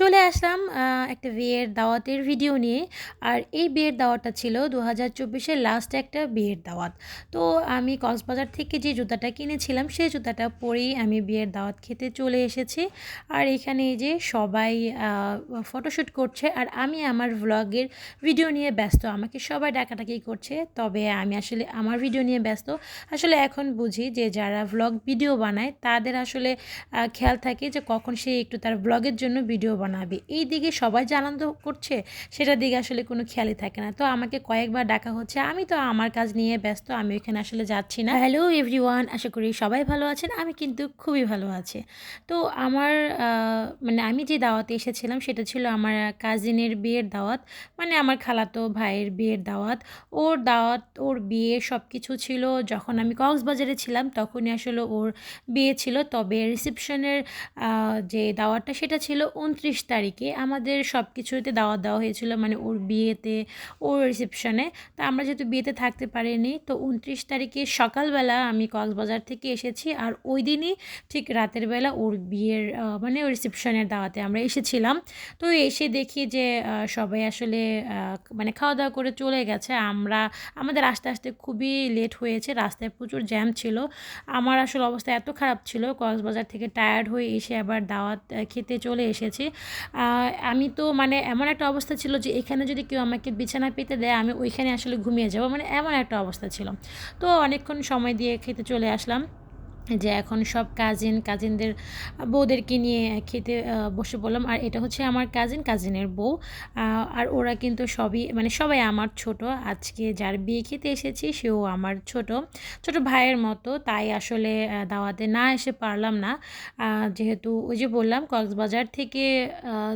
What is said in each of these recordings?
চলে আসলাম একটা বিয়ের দাওয়াতের ভিডিও নিয়ে। আর এই বিয়ের দাওয়াতটা ছিল দু হাজার চব্বিশের লাস্ট একটা বিয়ের দাওয়াত। তো আমি কক্সবাজার থেকে যে জুতাটা কিনেছিলাম, সেই জুতাটা পরেই আমি বিয়ের দাওয়াত খেতে চলে এসেছি। আর এখানে যে সবাই ফটোশ্যুট করছে। আর আমি আমার ভ্লগের ভিডিও নিয়ে ব্যস্ত। আমাকে সবাই ডাকাডাকি করছে, তবে আমি আসলে আমার ভিডিও নিয়ে ব্যস্ত। আসলে এখন বুঝি যে যারা ভ্লগ ভিডিও বানায়, তাদের আসলে খেয়াল থাকে যে কখন সে একটু তার ব্লগের জন্য ভিডিও বানাবে এই দিকে সবাই যে আনন্দ করছে, সেটার দিকে আসলে কোনো খেয়ালই থাকে না। তো আমাকে কয়েকবার ডাকা হচ্ছে, আমি তো আমার কাজ নিয়ে ব্যস্ত, আমি ওইখানে আসলে যাচ্ছি না। হ্যালো এভরিওয়ান আশা করি সবাই ভালো আছেন, আমি কিন্তু খুবই ভালো আছি। তো আমার মানে আমি যে দাওয়াতে এসেছিলাম, সেটা ছিল আমার কাজিনের বিয়ের দাওয়াত মানে আমার খালাতো ভাইয়ের বিয়ের দাওয়াত। ওর দাওয়াত, ওর বিয়ে সব কিছু ছিল, যখন আমি কক্সবাজারে ছিলাম, তখনই আসলে ওর বিয়ে ছিল। তবে রিসেপশনের যে দাওয়াতটা, সেটা ছিল উনত্রিশ তারিখে আমাদের সব কিছুতে দাওয়াত দেওয়া হয়েছিল মানে ওর বিয়েতে, ওর রিসেপশনে তা আমরা যেহেতু বিয়েতে থাকতে পারিনি, তো উনত্রিশ তারিখে সকালবেলা আমি কক্সবাজার থেকে এসেছি আর ওই দিনই ঠিক রাতের বেলা ওর বিয়ের মানে ওর রিসেপশনের দাওয়াতে আমরা এসেছিলাম। তো এসে দেখি যে সবাই আসলে মানে খাওয়া দাওয়া করে চলে গেছে। আমরা, আমাদের আস্তে আস্তে খুবই লেট হয়েছে, রাস্তায় প্রচুর জ্যাম ছিল। আমার আসলে অবস্থা এত খারাপ ছিল, কক্সবাজার থেকে টায়ার্ড হয়ে এসে আবার দাওয়াত খেতে চলে এসেছি। আমি তো মানে এমন একটা অবস্থা ছিল যে এখানে যদি কেউ আমাকে বিছানা পেতে দেয়, আমি ওইখানে আসলে ঘুমিয়ে যাব। মানে এমন একটা অবস্থা ছিল। তো অনেকক্ষণ সময় দিয়ে খেতে চলে আসলাম। যে এখন সব কাজিন কাজিনদের বউদেরকে নিয়ে খেতে বসে পড়লাম। আর এটা হচ্ছে আমার কাজিন কাজিনের বউ। আর ওরা কিন্তু সবই মানে সবাই আমার ছোট। আজকে যার বিয়ে খেতে এসেছি, সেও আমার ছোট ছোট ভাইয়ের মতো। তাই আসলে দাওয়াতে না এসে পারলাম না। যেহেতু ওই যে বললাম, কক্সবাজার থেকে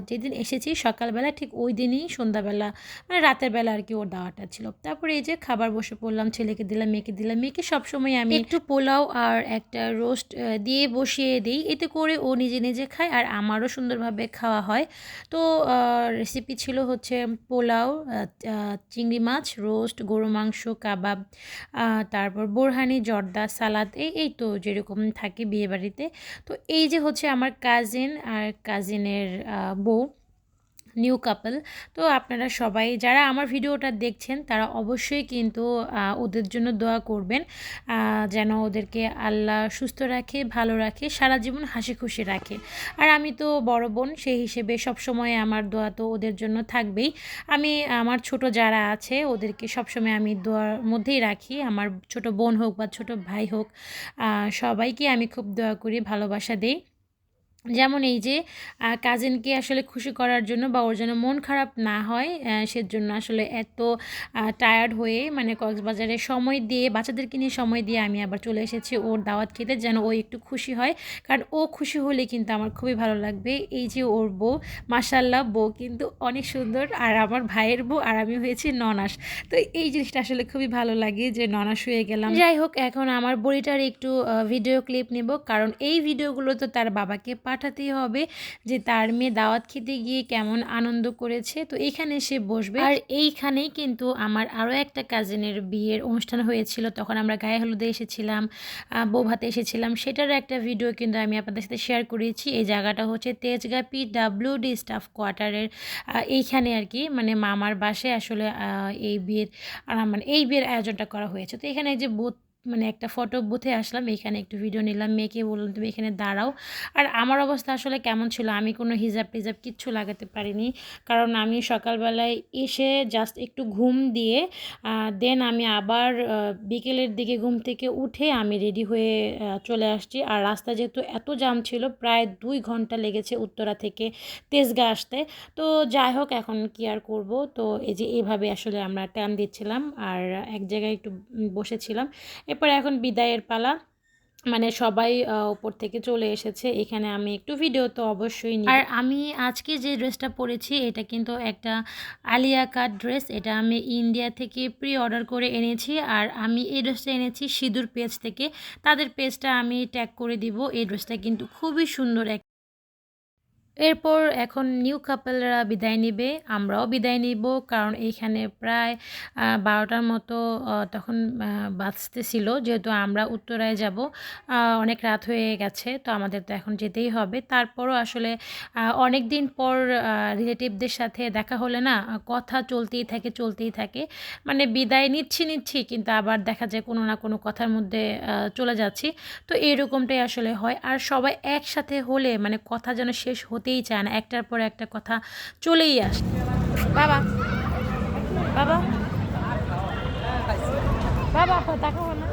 যেদিন এসেছি, সকালবেলা ঠিক ওই দিনই সন্ধ্যাবেলা মানে রাতের বেলা আর কি ওর দাওয়াটা ছিল। তারপরে এই যে খাবার বসে পড়লাম, ছেলেকে দিলাম, মেয়েকে দিলাম। মেয়েকে সবসময় আমি একটু পোলাও আর একটা রোস্ট দিয়ে বসিয়ে দিই। এতে করে ও নিজে নিজে খায় আর আমারও সুন্দরভাবে খাওয়া হয়। তো রেসিপি ছিল হচ্ছে পোলাও চিংড়ি মাছ রোস্ট গরু মাংস, কাবাব তারপর বোরহানি, জর্দা, সালাদ, এই এই তো যেরকম থাকে বিয়েবাড়িতে। তো এই যে হচ্ছে আমার কাজিন আর কাজিনের বউ নিউ কাপল। তো আপনারা সবাই যারা আমার ভিডিওটা দেখছেন, তারা অবশ্যই কিন্তু ওদের জন্য দোয়া করবেন যেন ওদেরকে আল্লাহ সুস্থ রাখে, ভালো রাখে, সারা জীবন হাসি খুশি রাখে। আর আমি তো বড় বোন, সেই হিসেবে সবসময় আমার দোয়া তো ওদের জন্য থাকবেই। আমি, আমার ছোট যারা আছে, ওদেরকে সবসময় আমি দোয়ার মধ্যেই রাখি। আমার ছোট বোন হোক বা ছোট ভাই হোক সবাইকে আমি খুব দোয়া করি, ভালোবাসা দিই। যেমন এই যে কাজিনকে আসলে খুশি করার জন্য বা ওর যেন মন খারাপ না হয় সেজন্য আসলে এত টায়ার্ড হয়ে মানে কক্সবাজারে সময় দিয়ে, বাচ্চাদেরকে নিয়ে সময় দিয়ে আমি আবার চলে এসেছি ওর দাওয়াত খেতে যেন ও একটু খুশি হয়। কারণ ও খুশি হলে কিন্তু আমার খুবই ভালো লাগবে। এই যে ওর বউ মাসাল্লাহ বউ কিন্তু অনেক সুন্দর। আর আমার ভাইয়ের বউ আর আমি হয়েছি ননাস। তো এই জিনিসটা আসলে খুবই ভালো লাগে যে ননাস হয়ে গেলাম। যাই হোক, এখন আমার বড়িটার একটু ভিডিও ক্লিপ নেব। কারণ এই ভিডিওগুলো তো তার বাবাকে পাঠাতেই হবে যে তার মেয়ে দাওয়াত খেতে গিয়ে কেমন আনন্দ করেছে। তো এখানে সে বসবে। আর এইখানেই কিন্তু আমার আরও একটা কাজিনের বিয়ের অনুষ্ঠান হয়েছিল। তখন আমরা গায়ে হলুদে এসেছিলাম বৌভাতে এসেছিলাম। সেটার একটা ভিডিও কিন্তু আমি আপনাদের সাথে শেয়ার করেছি। এই জায়গাটা হচ্ছে তেজগা পি ডি স্টাফ কোয়ার্টারের এইখানে আর কি মানে মামার বাসায় আসলে এই বিয়ের মানে এই বিয়ের আয়োজনটা করা হয়েছে। তো এখানে যে বুথ মানে একটা ফটো বুথে আসলাম, এখানে একটু ভিডিও নিলাম, মেয়েকে বললাম, তুমি এখানে দাঁড়াও। আর আমার অবস্থা আসলে কেমন ছিল, আমি কোনো হিজাব টিজাব কিচ্ছু লাগাতে পারিনি। কারণ আমি সকালবেলায় এসে জাস্ট একটু ঘুম দিয়ে দেন আমি আবার বিকেলের দিকে ঘুম থেকে উঠে আমি রেডি হয়ে চলে আসছি। আর রাস্তা যেহেতু এত জাম ছিল, প্রায় দুই ঘণ্টা লেগেছে উত্তরা থেকে তেজগা আসতে। তো যাই হোক, এখন কি আর করব? তো এই যে এইভাবে আসলে আমরা টাইম দিচ্ছিলাম। আর এক জায়গায় একটু বসেছিলাম। এরপর এখন বিদায়ের পালা। মানে সবাই উপর থেকে চলে এসেছে। এখানে আমি একটু ভিডিও তো অবশ্যই নিই আর আমি আজকে যে ড্রেসটা পরেছি, এটা কিন্তু একটা আলিয়া কাট ড্রেস এটা আমি ইন্ডিয়া থেকে প্রি অর্ডার করে এনেছি। আর আমি এই ড্রেসটা এনেছি সিঁদুর পেজ থেকে। তাদের পেজটা আমি ট্যাগ করে দিব। এই ড্রেসটা কিন্তু খুবই সুন্দর এক এরপর এখন নিউ কাপলরা বিদায় নিবে আমরাও বিদায় নিব কারণ এইখানে প্রায় বারোটার মতো তখন আহ, বাজতেছিল যেহেতু আমরা উত্তরায় যাব অনেক রাত হয়ে গেছে তো আমাদের তো এখন যেতেই হবে। তারপরও আসলে অনেক দিন পর রিলেটিভদের সাথে দেখা হলে না কথা চলতেই থাকে চলতেই থাকে। মানে বিদায় নিচ্ছি নিচ্ছি কিন্তু আবার দেখা যায় কোনো না কোনো কথার মধ্যে চলে যাচ্ছি। তো এরকমটাই আসলে হয়। আর সবাই একসাথে হলে মানে কথা যেন শেষ হতেই চায় না। একটার পর একটা কথা চলেই আসে। বাবা। বাবা। বাবা তাকাবো না।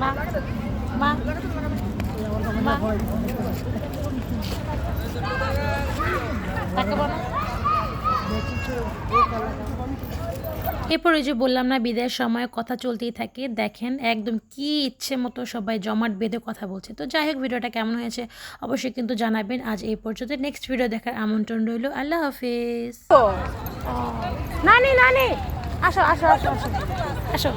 মা তাকাবো না। এরপর ওই যে বললাম না বিদায়ের সময় কথা চলতেই থাকে। দেখেন একদম কি ইচ্ছে মতো সবাই জমাট বেঁধে কথা বলছে। তো যাই হোক ভিডিওটা কেমন হয়েছে অবশ্যই কিন্তু জানাবেন। আজ এই পর্যন্ত নেক্সট ভিডিও দেখার আমন্ত্রণ রইল। আল্লাহ হাফিজ। নানি নানি। আসো আসো আসো আসো। আসো।